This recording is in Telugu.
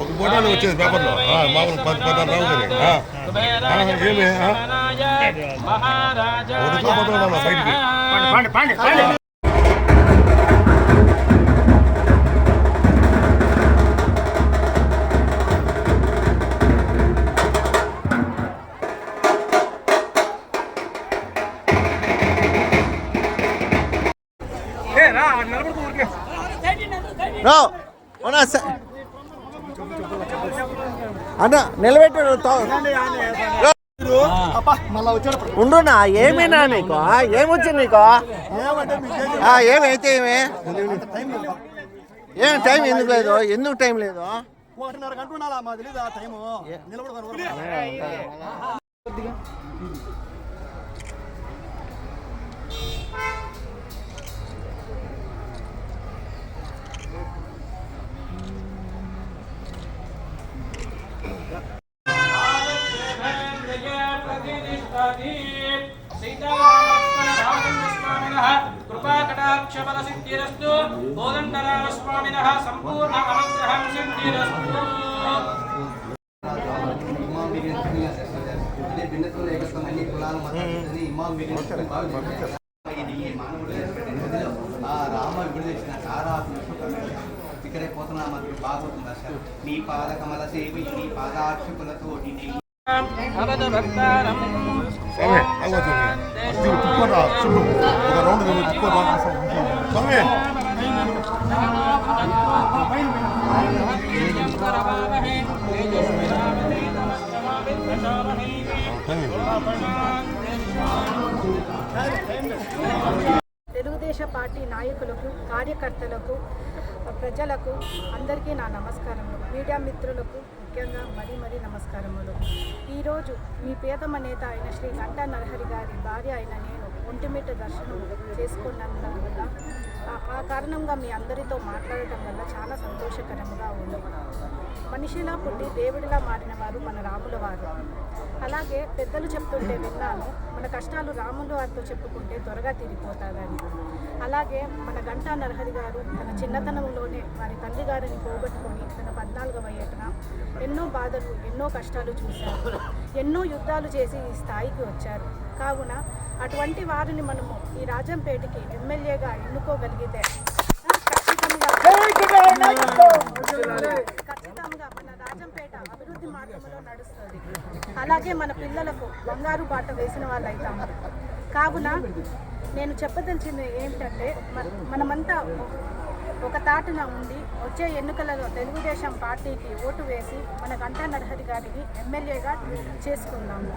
ఒక ఫోటోలు వచ్చేది పేపర్లో ఆ, మామూలు పది పదాలు రావు. ఆ, ఏమి ఆ? ఒకటితో ఫోటో రావాలా బయటికి రో అన్న నిలబెట్టాడు ఉండునా? ఏమేనా నీకు? ఏమొచ్చింది నీకు? ఆ, ఏమైతే ఏమి? ఏం టైం ఎందుకు లేదు? ఎందుకు టైం లేదు? ఒకటిన్నర గంట ఉండాలా? మా తెలీదు ఆ టైము. నిలబడుకొని కులాల ఇమాం ఆ రామ విడుదల చేసిన సారా ఇక్కడే పోతున్నా మనకి భాగవతం సార్ నీ పాద కమల సేవి నీ పాదాక్షకులతోటి నీ స్వామి చుట్టూ ఒక రౌండ్ స్వామి తెలుగుదేశం పార్టీ నాయకులకు కార్యకర్తలకు ప్రజలకు అందరికీ నా నమస్కారములు. మీడియా మిత్రులకు ముఖ్యంగా మరీ మరీ నమస్కారములు. ఈరోజు మీ ప్రియతమ నేత అయిన శ్రీ గంటా నరహరి గారి భార్య అయిన నేను ఒంటిమిట దర్శనం చేసుకున్నందువల్ల ఆ- ఆ కారణంగా మీ అందరితో మాట్లాడటం వల్ల చాలా సంతోషకరంగా ఉంది. మనిషిలా పుట్టి దేవుడిలా మారిన వారు మన రాముల వారు. అలాగే పెద్దలు చెప్తుంటే విన్నాను మన కష్టాలు రాముల వారితో చెప్పుకుంటే త్వరగా తీరిపోతాదని అలాగే మన గంటా నరహరి గారు తన చిన్నతనంలోనే వారి తండ్రి గారిని పోగొట్టుకొని తన పద్నాలుగవ ఏటన ఎన్నో బాధలు ఎన్నో కష్టాలు చూశారు. ఎన్నో యుద్ధాలు చేసి ఈ స్థాయికి వచ్చారు. కావున అటువంటి వారిని మనము ఈ రాజంపేటకి ఎమ్మెల్యేగా ఎన్నుకోగలిగితే ఖచ్చితంగా మన రాజంపేట అభివృద్ధి మార్గంలో నడుస్తుంది. అలాగే మన పిల్లలకు బంగారు బాట వేసిన వాళ్ళు అవుతాము కావున నేను చెప్పదలిచింది ఏంటంటే మన- మనమంతా ఒక తాటున ఉండి వచ్చే ఎన్నికలలో తెలుగుదేశం పార్టీకి ఓటు వేసి మన గంటా నరహరి గారిని ఎమ్మెల్యేగా చేసుకుందాము